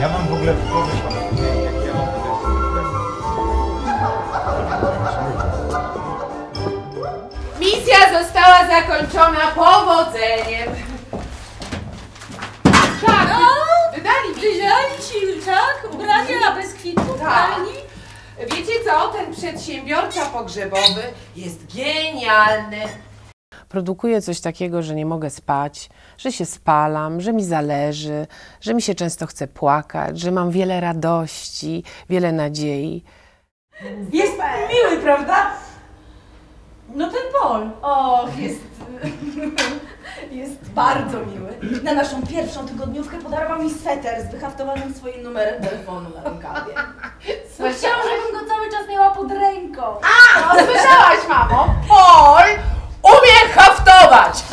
Ja mam w ogóle pomysł, jak ja mam Misja została zakończona powodzeniem. Tak, wy- wydali mi. Ci, tak? Ubrania bez kwitu, Tak. pralni? Wiecie co? Ten przedsiębiorca pogrzebowy jest genialny. Produkuję coś takiego, że nie mogę spać, że się spalam, że mi zależy, że mi się często chce płakać, że mam wiele radości, wiele nadziei. Jest miły, prawda? No ten Pol. Och, jest. jest bardzo miły. Na naszą pierwszą tygodniówkę podarował mi sweter z wyhaftowanym swoim numerem telefonu na rękawie. No chciał, żebym go cały czas miała pod ręką. A, no, słyszałaś, mamo? Pol umie haftować.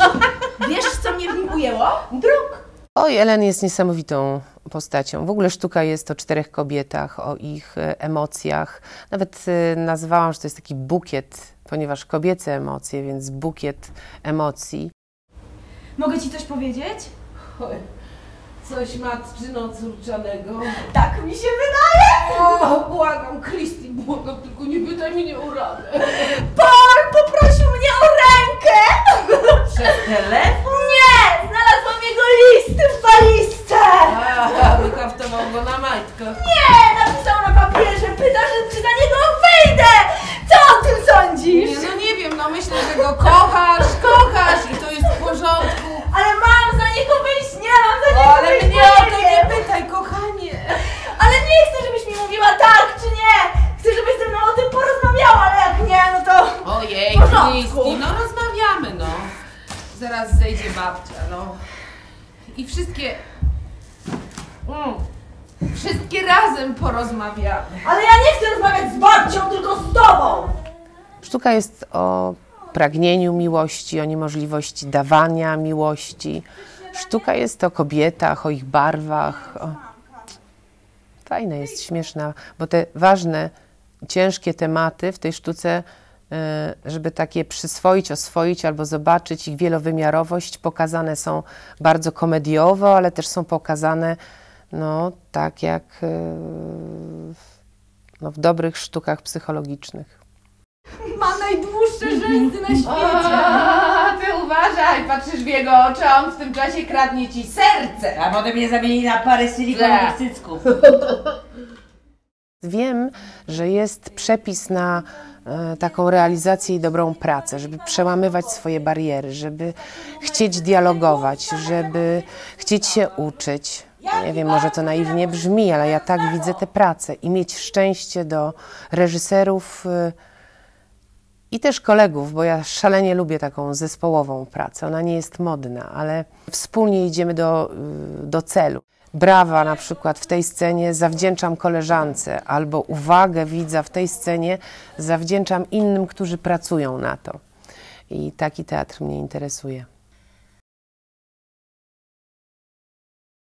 Wiesz, co mnie w nim ujęło? Druk. Oj, Ellen jest niesamowitą postacią. W ogóle sztuka jest o czterech kobietach, o ich e, emocjach. Nawet e, nazwałam, że to jest taki bukiet, ponieważ kobiece emocje, więc bukiet emocji. Mogę ci coś powiedzieć? Coś matczyno córczanego. Tak mi się wydaje. O, błagam, Kristi, błagam, tylko nie pytaj mnie o radę. Paul poprosił Zaraz zejdzie babcia, no. I wszystkie... Mm, wszystkie razem porozmawiamy. Ale ja nie chcę rozmawiać z babcią, tylko z tobą. Sztuka jest o pragnieniu miłości, o niemożliwości dawania miłości. Sztuka jest o kobietach, o ich barwach. O... Fajna jest, śmieszna, bo te ważne, ciężkie tematy w tej sztuce, żeby takie przyswoić, oswoić albo zobaczyć ich wielowymiarowość, pokazane są bardzo komediowo, ale też są pokazane no, tak jak e, no, w dobrych sztukach psychologicznych. Ma najdłuższe rzęsy na świecie. A, ty uważaj, patrzysz w jego oczy, a on w tym czasie kradnie ci serce. A potem mnie zamieni na parę silikonowych cycków. Wiem, że jest przepis na taką realizację i dobrą pracę, żeby przełamywać swoje bariery, żeby chcieć dialogować, żeby chcieć się uczyć. Nie wiem, może to naiwnie brzmi, ale ja tak widzę tę pracę i mieć szczęście do reżyserów e, i też kolegów, bo ja szalenie lubię taką zespołową pracę. Ona nie jest modna, ale wspólnie idziemy do, y, do celu. Brawa na przykład w tej scenie zawdzięczam koleżance, albo uwagę widza w tej scenie zawdzięczam innym, którzy pracują na to. I taki teatr mnie interesuje.